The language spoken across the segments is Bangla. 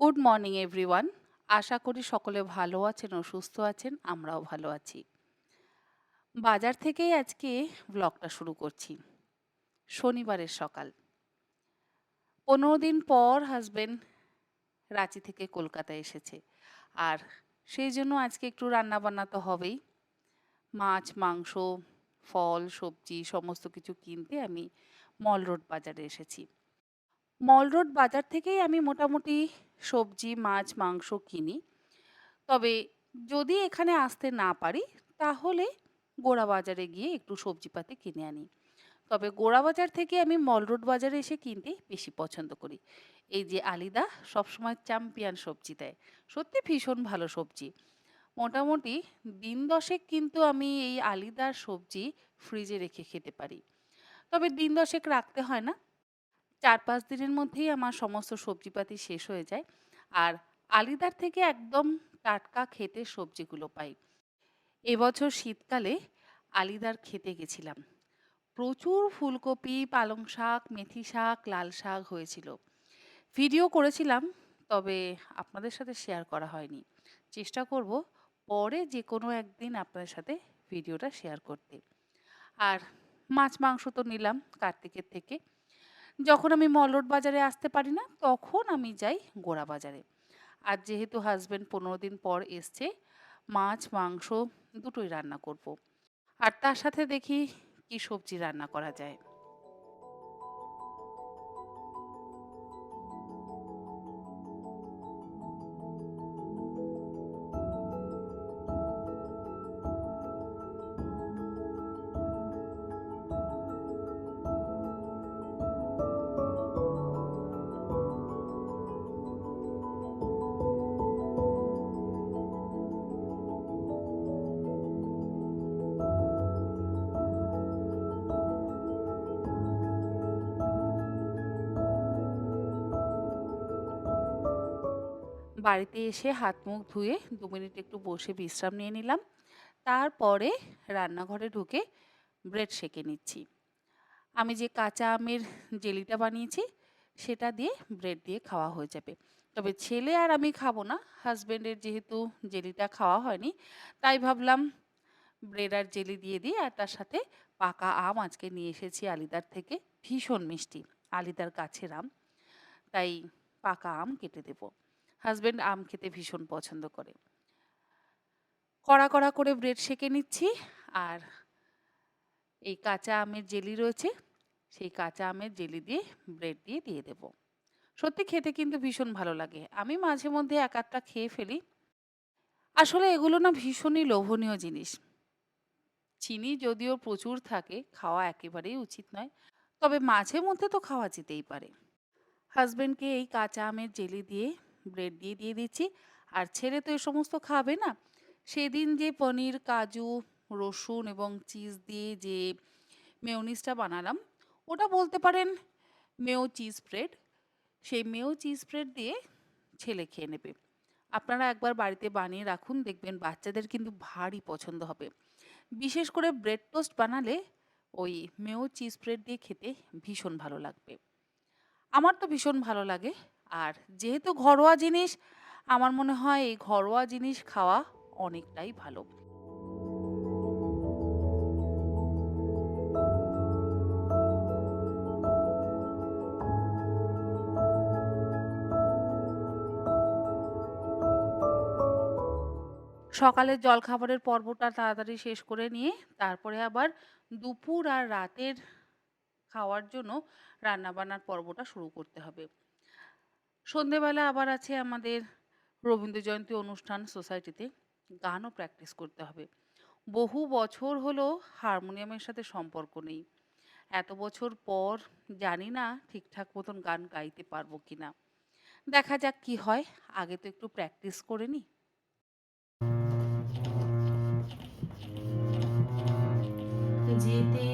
গুড মর্নিং এভরিওয়ান আশা করি সকলে ভালো আছেন ও সুস্থ আছেন, আমরাও ভালো আছি। বাজার থেকেই আজকে ব্লগটা শুরু করছি। শনিবারের সকাল। পনেরো দিন পর হাজবেন্ড রাঁচি থেকে কলকাতা এসেছে। আর সেই জন্য আজকে একটু রান্না বান্না তো হবেই। মাছ, মাংস, ফল, সবজি, সমস্ত কিছু কিনতে আমি মল রোড বাজারে এসেছি। মল রোড বাজার থেকেই আমি মোটামুটি সবজি, মাছ, মাংস কিনি। তবে যদি এখানে আসতে না পারি, তাহলে গোড়া বাজারে গিয়ে একটু সবজিপাতি কিনে আনি। তবে গোড়া বাজার থেকে আমি মল রোড বাজারে এসে কিনতে বেশি পছন্দ করি। এই যে আলিদা সবসময় চ্যাম্পিয়ন সবজি দেয়। সত্যি ভীষণ ভালো সবজি। মোটামুটি দিন দশেক কিন্তু আমি এই আলিদার সবজি ফ্রিজে রেখে খেতে পারি। তবে দিন দশেক রাখতে হয় না। চার পাঁচ দিনের মধ্যেই আমার সমস্ত সবজিপাতি শেষ হয়ে যায়। আর আলিদার থেকে একদম টাটকা খেতে সবজিগুলো পাই। এবছর শীতকালে আলিদার খেতে গেছিলাম। প্রচুর ফুলকপি, পালং শাক, মেথি শাক, লাল শাক হয়েছিল। ভিডিও করেছিলাম, তবে আপনাদের সাথে শেয়ার করা হয়নি। চেষ্টা করব পরে যে কোনো একদিন আপনাদের সাথে ভিডিওটা শেয়ার করতে। আর মাছ মাংস তো নিলাম কার্তিকের থেকে। যখন আমি মল রোড বাজারে আসতে পারি না, তখন আমি যাই গোড়া বাজারে আর যেহেতু হাজব্যান্ড পনেরো দিন পর এসছে, মাছ, মাংস দুটোই রান্না করব। আর তার সাথে দেখি কি সবজি রান্না করা যায় বাড়িতে এসে হাত মুখ ধুয়ে দু মিনিট একটু বসে বিশ্রাম নিয়ে নিলাম। তারপরে রান্নাঘরে ঢুকে ব্রেড সেঁকে নিচ্ছি। আমি যে কাঁচা আমের জেলিটা বানিয়েছি, সেটা দিয়ে ব্রেড দিয়ে খাওয়া হয়ে যাবে। তবে ছেলে আর আমি খাব না হাজব্যান্ডের যেহেতু জেলিটা খাওয়া হয়নি, তাই ভাবলাম ব্রেড আর জেলি দিয়ে দিই। আর তার সাথে পাকা আম আজকে নিয়ে এসেছি আলিদার থেকে, ভীষণ মিষ্টি, আলিদার গাছের আম। তাই পাকা আম কেটে দেবো। হাজব্যান্ড আম খেতে ভীষণ পছন্দ করে। কড়া কড়া করে ব্রেড সেঁকে নিচ্ছি আর এই কাঁচা আমের জেলি রয়েছে, সেই কাঁচা আমের জেলি দিয়ে ব্রেড দিয়ে দিয়ে দেব। সত্যি খেতে কিন্তু ভীষণ ভালো লাগে। আমি মাঝে মধ্যে এক আধটা খেয়ে ফেলি। আসলে এগুলো না ভীষণই লোভনীয় জিনিস। চিনি যদিও প্রচুর থাকে, খাওয়া একেবারেই উচিত নয়, তবে মাঝে মধ্যে তো খাওয়া যেতেই পারে। হাজব্যান্ডকে এই কাঁচা আমের জেলি দিয়ে ব্রেড দিয়ে দিয়ে দিচ্ছি। আর ছেলে তো এ সমস্ত খাবে না। সেদিন যে পনির, কাজু, রসুন এবং চিজ দিয়ে যে মেয়নিজটা বানালাম, ওটা বলতে পারেন মেও চিজ ব্রেড সেই মেও চিজ ব্রেড দিয়ে ছেলে খেয়ে নেবে। আপনারা একবার বাড়িতে বানিয়ে রাখুন, দেখবেন বাচ্চাদের কিন্তু ভারী পছন্দ হবে। বিশেষ করে ব্রেড টোস্ট বানালে ওই মেও চিজ ব্রেড দিয়ে খেতে ভীষণ ভালো লাগবে। আমার তো ভীষণ ভালো লাগে। আর যেহেতু ঘরোয়া জিনিস, আমার মনে হয় এই ঘরোয়া জিনিস খাওয়া অনেকটাই ভালো। সকালের জলখাবারের পর্বটা তাড়াতাড়ি শেষ করে নিয়ে, তারপরে আবার দুপুর আর রাতের খাওয়ার জন্য রান্নাবান্নার পর্বটা শুরু করতে হবে। সন্ধেবেলা আবার আছে আমাদের রবীন্দ্র জয়ন্তী অনুষ্ঠান সোসাইটিতে। গানও প্র্যাকটিস করতে হবে। বহু বছর হলো হারমোনিয়ামের সাথে সম্পর্ক নেই। এত বছর পর জানি না ঠিকঠাক মতন গান গাইতে পারব কি না দেখা যাক কি হয়। আগে তো একটু প্র্যাকটিস করে নিই যেতে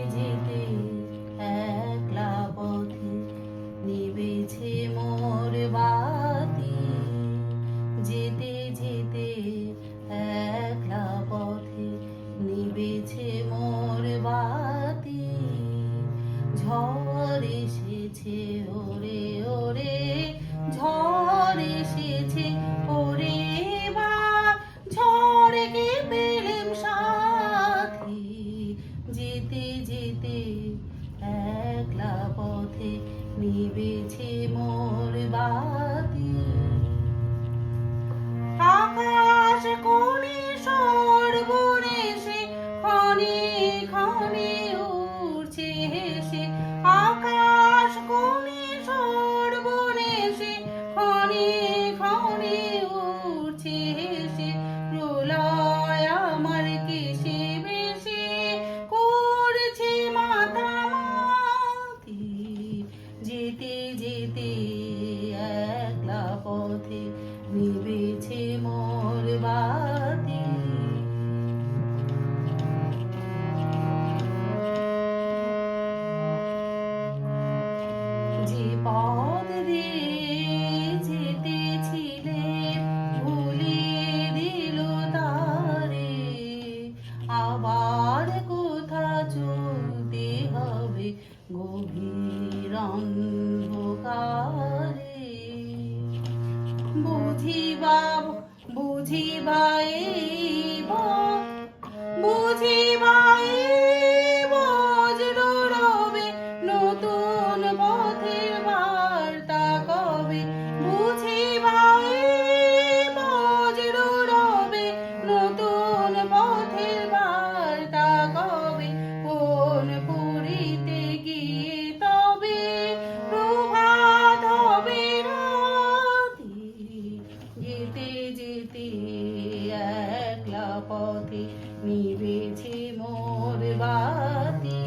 নিবেছে মোর বাতি।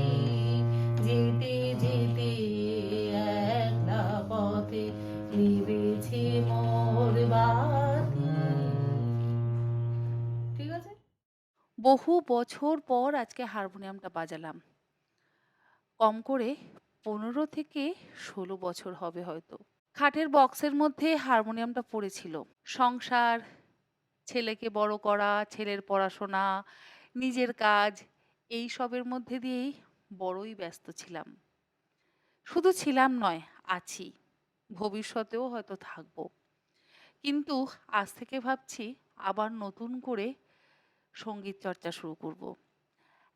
যেতে যেতে একলা পথে নিবেছে মোর বাতি। ঠিক আছে? বহু বছর পর আজকে হারমোনিয়ামটা বাজালাম। কম করে পনেরো থেকে ষোলো বছর হবে হয়তো। খাটের বক্সের মধ্যে হারমোনিয়ামটা পড়েছিল। সংসার, ছেলেকে বড় করা, ছেলের পড়াশোনা নিজের কাজ, এই সবের মধ্যে দিয়েই বড়ই ব্যস্ত ছিলাম। শুধু ছিলাম নয়, আছি। ভবিষ্যতেও হয়তো থাকব। কিন্তু আজ থেকে ভাবছি আবার নতুন করে সংগীত চর্চা শুরু করব।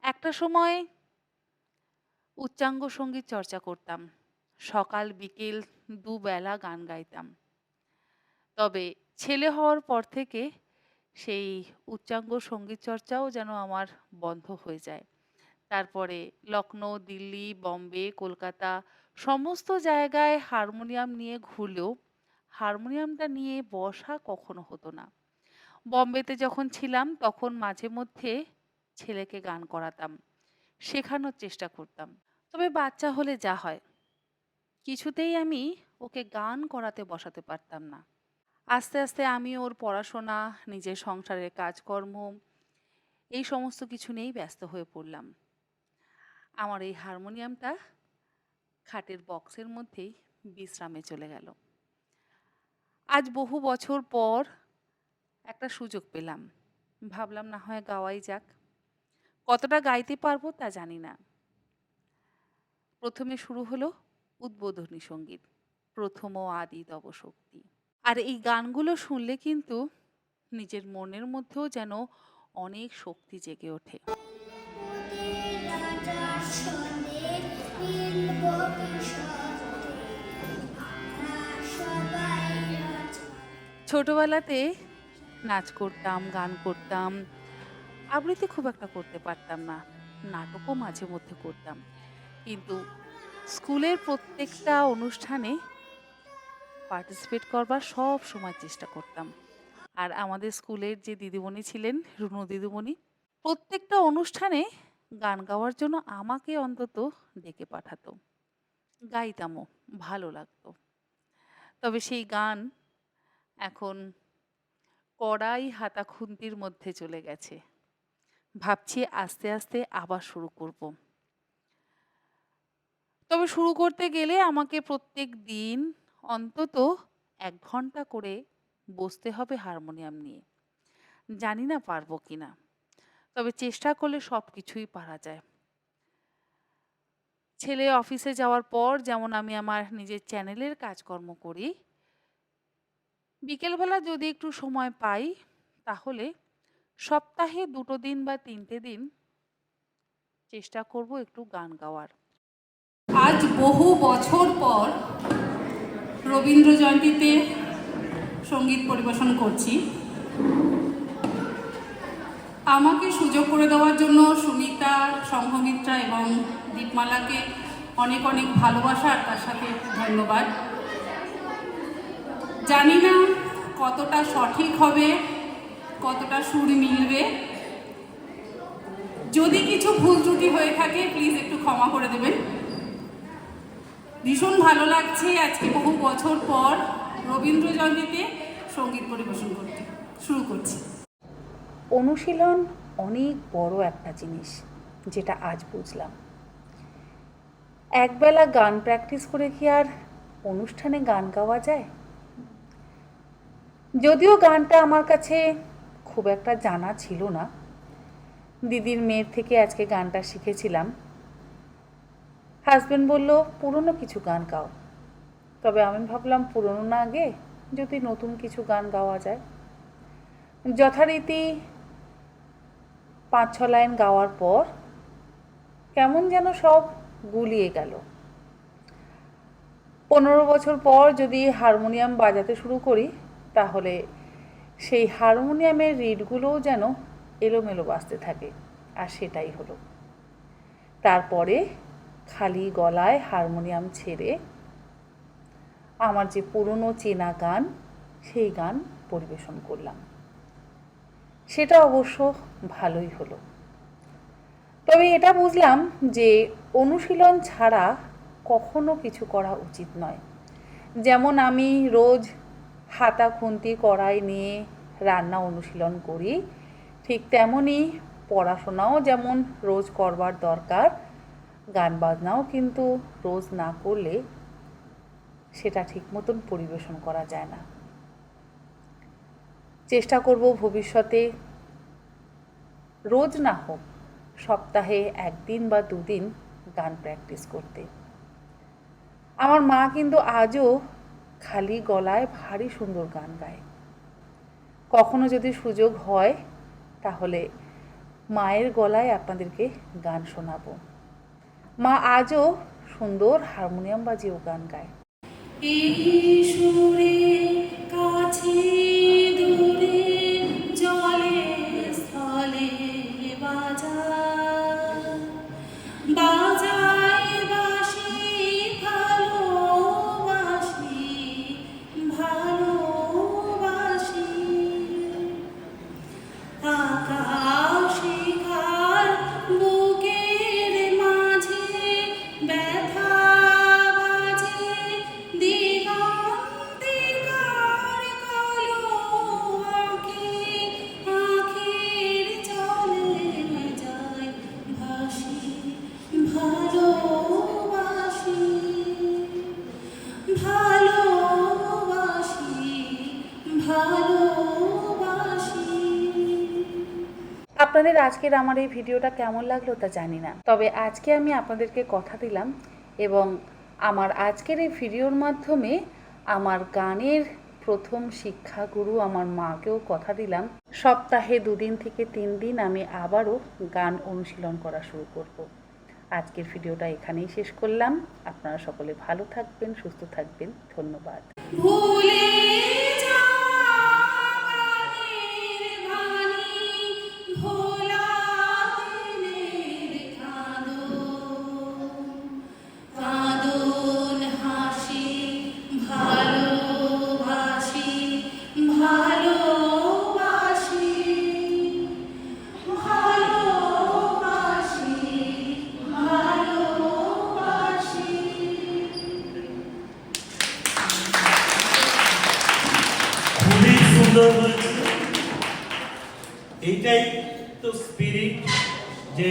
একটা সময় উচ্চাঙ্গ সংগীত চর্চা করতাম। সকাল, বিকেল দুবেলা গান গাইতাম। তবে ছেলে হওয়ার পর থেকে সেই উচ্চাঙ্গ সংগীত চর্চাও যেন আমার বন্ধ হয়ে যায়। তারপরে লখনৌ দিল্লি, বম্বে, কলকাতা সমস্ত জায়গায় হারমোনিয়াম নিয়ে ঘুরলেও হারমোনিয়ামটা নিয়ে বসা কখনো হতো না। বম্বেতে যখন ছিলাম তখন মাঝে মধ্যে ছেলেকে গান করাতাম, শেখানোর চেষ্টা করতাম। তবে বাচ্চা হলে যা হয়, কিছুতেই আমি ওকে গান করাতে বসাতে পারতাম না। আস্তে আস্তে আমি ওর পড়াশোনা, নিজের সংসারের কাজকর্ম, এই সমস্ত কিছু নিয়েই ব্যস্ত হয়ে পড়লাম। আমার এই হারমোনিয়ামটা খাটের বক্সের মধ্যেই বিশ্রামে চলে গেল। আজ বহু বছর পর একটা সুযোগ পেলাম। ভাবলাম না হয় গাওয়াই যাক। কতটা গাইতে পারব তা জানি না। প্রথমে শুরু হলো উদ্বোধনী সংগীত, প্রথম ও আদি তব শক্তি আর এই গানগুলো শুনলে কিন্তু নিজের মনের মধ্যেও যেন অনেক শক্তি জেগে ওঠে। ছোটবেলাতে নাচ করতাম, গান করতাম, আবৃত্তি খুব একটা করতে পারতাম না, নাটকও মাঝে মধ্যে করতাম। কিন্তু স্কুলের প্রত্যেকটা অনুষ্ঠানে পার্টিসিপেট করবার সব সময় চেষ্টা করতাম। আর আমাদের স্কুলের যে দিদিমণি ছিলেন, রুনু দিদিমণি, প্রত্যেকটা অনুষ্ঠানে গান গাওয়ার জন্য আমাকে অন্তত ডেকে পাঠাতো। গাইতামও, ভালো লাগতো। তবে সেই গান এখন কড়াই হাতা খুন্তির মধ্যে চলে গেছে। ভাবছি আস্তে আস্তে আবার শুরু করব। তবে শুরু করতে গেলে আমাকে প্রত্যেক দিন অন্তত এক ঘণ্টা করে বসতে হবে হারমোনিয়াম নিয়ে। জানি না পারব কিনা, তবে চেষ্টা করলে সব কিছুই পারা যায়। ছেলে অফিসে যাওয়ার পর যেমন আমি আমার নিজের চ্যানেলের কাজকর্ম করি, বিকেলবেলা যদি একটু সময় পাই, তাহলে সপ্তাহে দুটো দিন বা তিনটে দিন চেষ্টা করব একটু গান গাওয়ার। আজ বহু বছর পর রবীন্দ্র জয়ন্তীতে সংগীত পরিবেশন করছি। আমাকে সুযোগ করে দেওয়ার জন্য সুমিতা, সংঘমিত্রা এবং দীপমালাকে অনেক অনেক ভালোবাসা আর তার সাথে ধন্যবাদ। জানি না কতটা সঠিক হবে, কতটা সুর মিলবে। যদি কিছু ভুল ত্রুটি হয়ে থাকে প্লিজ একটু ক্ষমা করে দেবেন। ভীষণ ভালো লাগছে আজকে বহু বছর পর রবীন্দ্র জয়ন্তীতে সংগীত পরিবেশন করতে, শুরু করছি। অনুশীলন অনেক বড় একটা জিনিস, যেটা আজ বুঝলাম। একবেলা গান প্র্যাকটিস করে কি আর অনুষ্ঠানে গান গাওয়া যায়? যদিও গানটা আমার কাছে খুব একটা জানা ছিল না। দিদির মেয়ের থেকে আজকে গানটা শিখেছিলাম। হাজব্যান্ড বলল, পুরনো কিছু গান গাও। তবে আমি ভাবলাম, পুরনো না আগে যদি নতুন কিছু গান গাওয়া যায়। যথারীতি পাঁচ ছ লাইন গাওয়ার পর কেমন যেন সব গুলিয়ে গেল। পনেরো বছর পর যদি হারমোনিয়াম বাজাতে শুরু করি, তাহলে সেই হারমোনিয়ামের রিডগুলোও যেন এলোমেলো বাজতে থাকে, আর সেটাই হলো। তারপরে খালি গলায় হারমোনিয়াম ছেড়ে আমার যে পুরনো চেনা গান, সেই গান পরিবেশন করলাম। সেটা অবশ্য ভালোই হলো। তবে এটা বুঝলাম যে অনুশীলন ছাড়া কখনো কিছু করা উচিত নয়। যেমন আমি রোজ হাতা খুন্তি কড়াই নিয়ে রান্না অনুশীলন করি, ঠিক তেমনই পড়াশোনাও যেমন রোজ করবার দরকার গান বাজনাও কিন্তু রোজ না করলে সেটা ঠিক মতন পরিবেশন করা যায় না। চেষ্টা করব ভবিষ্যতে রোজ না হোক সপ্তাহে একদিন বা দুদিন গান প্র্যাকটিস করতে। আমার মা কিন্তু আজও খালি গলায় ভারী সুন্দর গান গায়। কখনো যদি সুযোগ হয় তাহলে মায়ের গলায় আপনাদেরকে গান শোনাবো। মা আজও সুন্দর হারমোনিয়াম বাজিয়েও গান গায়। কাছে আপনাদের আজকের আমার এই ভিডিওটা কেমন লাগল তা জানি না। তবে আজকে আমি আপনাদেরকে কথা দিলাম এবং আমার আজকের এই ভিডিওর মাধ্যমে আমার গানের প্রথম শিক্ষাগুরু আমার মাকেও কথা দিলাম। সপ্তাহে দুদিন থেকে তিন দিন আমি আবারও গান অনুশীলন করা শুরু করব। আজকের ভিডিওটা এখানেই শেষ করলাম। আপনারা সকলে ভালো থাকবেন, সুস্থ থাকবেন। ধন্যবাদ।